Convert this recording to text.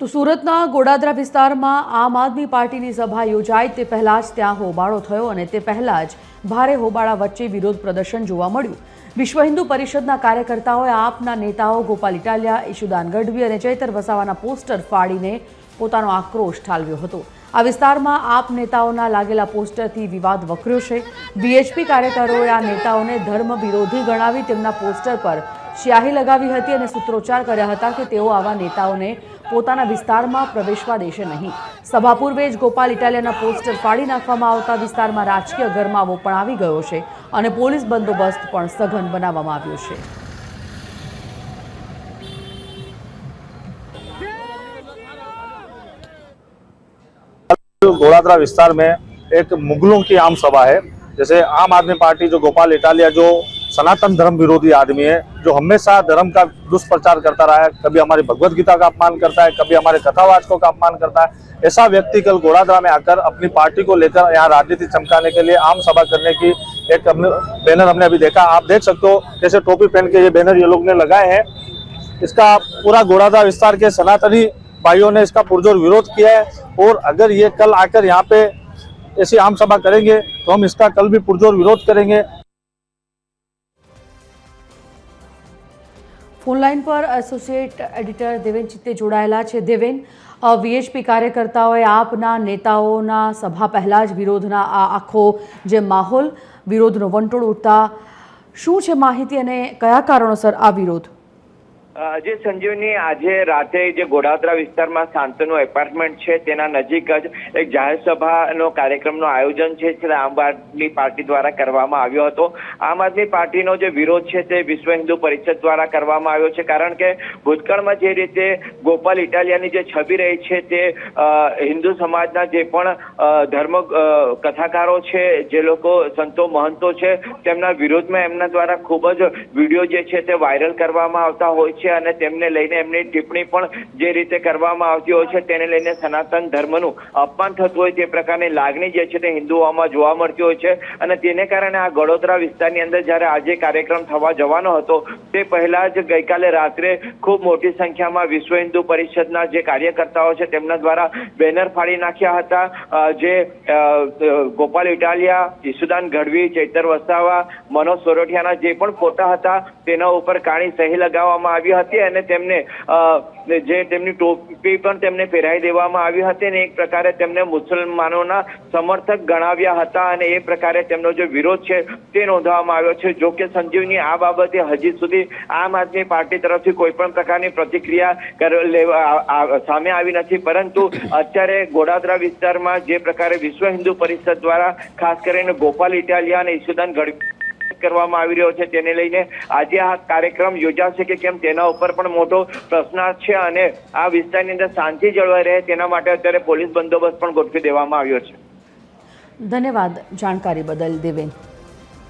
તો સુરતના ગોડાદરા વિસ્તારમાં આમ આદમી પાર્ટીની સભા યોજાય તે પહેલાં જ ત્યાં હોબાળો થયો અને તે પહેલાં જ ભારે હોબાળા વચ્ચે વિરોધ પ્રદર્શન જોવા મળ્યું. વિશ્વ હિન્દુ પરિષદના કાર્યકર્તાઓએ આપના નેતાઓ ગોપાલ ઇટાલિયા, ઈશુદાન ગઢવી અને ચૈતર વસાવાના પોસ્ટર ફાડીને પોતાનો આક્રોશ ઠાલવ્યો હતો. આ વિસ્તારમાં આપ નેતાઓના લાગેલા પોસ્ટરથી વિવાદ વકર્યો છે. બીએચપી કાર્યકરોએ આ નેતાઓને ધર્મ વિરોધી ગણાવી તેમના પોસ્ટર પર સ્યાહી લગાવી હતી અને સૂત્રોચ્ચાર કર્યા હતા કે તેઓ આવા નેતાઓને પોતાના વિસ્તારમાં પ્રવેશવા દેશે નહીં સભા પૂર્વે જ ગોપાલ ઇટાલિયાના પોસ્ટર ફાડી નાખવામાં આવતા વિસ્તારમાં રાજકીય ગરમાવો પણ આવી ગયો છે અને પોલીસ બંદોબસ્ત પણ સઘન બનાવવામાં આવ્યો છે घोड़ादरा विस्तार में एक मुगलों की आम सभा है जैसे आम आदमी पार्टी जो गोपाल इटालिया जो सनातन धर्म विरोधी आदमी है, जो हमेशा धर्म का दुष्प्रचार करता रहा है, कभी हमारी भगवत गीता का अपमान करता है, कभी हमारे कथावाचकों का अपमान करता है, ऐसा व्यक्ति कल घोड़ादरा में आकर अपनी पार्टी को लेकर यहाँ राजनीति चमकाने के लिए आम सभा करने की एक बैनर हमने अभी देखा। आप देख सकते हो, जैसे टोपी पहन के ये बैनर ये लोग ने लगाए हैं। इसका पूरा घोड़ादरा विस्तार के सनातनी भाइयों ने इसका पुरजोर विरोध किया है, और अगर ये कल आकर यहाँ पे ऐसी आम सभा करेंगे तो हम इसका कल भी पुरजोर विरोध करेंगे। ફોન લાઈન પર એસોસિએટ એડિટર દેવેન ચિત્તે જોડાયેલા છે. દેવેન વીએચપી કાર્યકર્તાઓએ આપના નેતાઓના સભા પહેલાં જ વિરોધના આ આખો જે માહોલ, વિરોધનો વંટોળ ઉઠતા શું છે માહિતી અને કયા કારણોસર આ વિરોધ? આજે સંજીવની આજે રાતે જે ગોડાદરા વિસ્તારમાં શાંતનું એપાર્ટમેન્ટ છે, તેના નજીક જ એક જાહેર કાર્યક્રમનું આયોજન છે તે આમ આદમી પાર્ટી દ્વારા કરવામાં આવ્યો હતો. આમ આદમી પાર્ટીનો જે વિરોધ છે, તે વિશ્વ હિન્દુ પરિષદ દ્વારા કરવામાં આવ્યો છે. કારણ કે ભૂતકાળમાં જે રીતે ગોપાલ ઇટાલિયાની જે છબી રહી છે, તે હિન્દુ સમાજના જે પણ ધર્મ કથાકારો છે, જે લોકો, સંતો, મહંતો છે, તેમના વિરોધમાં એમના દ્વારા ખૂબ જ વીડિયો જે છે, તે વાયરલ કરવામાં આવતા હોય છે. અને તેમને લઈને એમની ટિપ્પણી પણ જે રીતે કરવામાં આવતી હોય છે તેને લઈને સનાતન ધર્મનું અપમાન થતું હોય તે પ્રકારની લાગણી જે છે તે હિન્દુઓમાં જોવા મળતી હોય છે. અને તેને કારણે આ ગડોદરા વિસ્તારની અંદર જ્યારે આજે કાર્યક્રમ થવા જવાનો હતો, તે પહેલા જ ગઈકાલે રાત્રે ખૂબ મોટી સંખ્યામાં વિશ્વ હિન્દુ પરિષદના જે કાર્યકર્તાઓ છે તેમના દ્વારા બેનર ફાડી નાખ્યા હતા. જે ગોપાલ ઇટાલિયા, ઈસુદાન ગઢવી, ચૈતર વસાવા, મનોજ સોરઠિયાના જે પણ ફોટા હતા, તેના ઉપર કાળી સહી લગાવવામાં આવી હતી અને તેમને જે તેમની ટોપી પણ તેમને પહેરાવી દેવામાં આવી હતી અને એક પ્રકારે તેમને મુસલમાનોના સમર્થક ગણાવ્યા હતા અને એ પ્રકારે તેમનો જે વિરોધ છે તે નોંધવામાં આવ્યો છે. જો કે સંજીવની આ બાબતે હજી સુધી આમ આદમી પાર્ટી તરફથી કોઈ પણ પ્રકારની પ્રતિક્રિયા સામે આવી નથી. પરંતુ અત્યારે ગોડાદરા વિસ્તારમાં જે પ્રકારે વિશ્વ હિન્દુ પરિષદ દ્વારા ખાસ કરીને ગોપાલ ઇટાલિયા અને ઈશુદાન ગઢવી કરવામાં આવી રહ્યો છે તેને લઈને આજે આ કાર્યક્રમ યોજાશે કે કેમ તેના ઉપર પણ મોટો પ્રશ્નાર્થ છે અને આ વિસ્તારની અંદર શાંતિ જળવાઈ રહે તેના માટે અત્યારે પોલીસ બંદોબસ્ત પણ ગોઠવી દેવામાં આવ્યો છે. ધન્યવાદ જાણકારી બદલ દેવેન.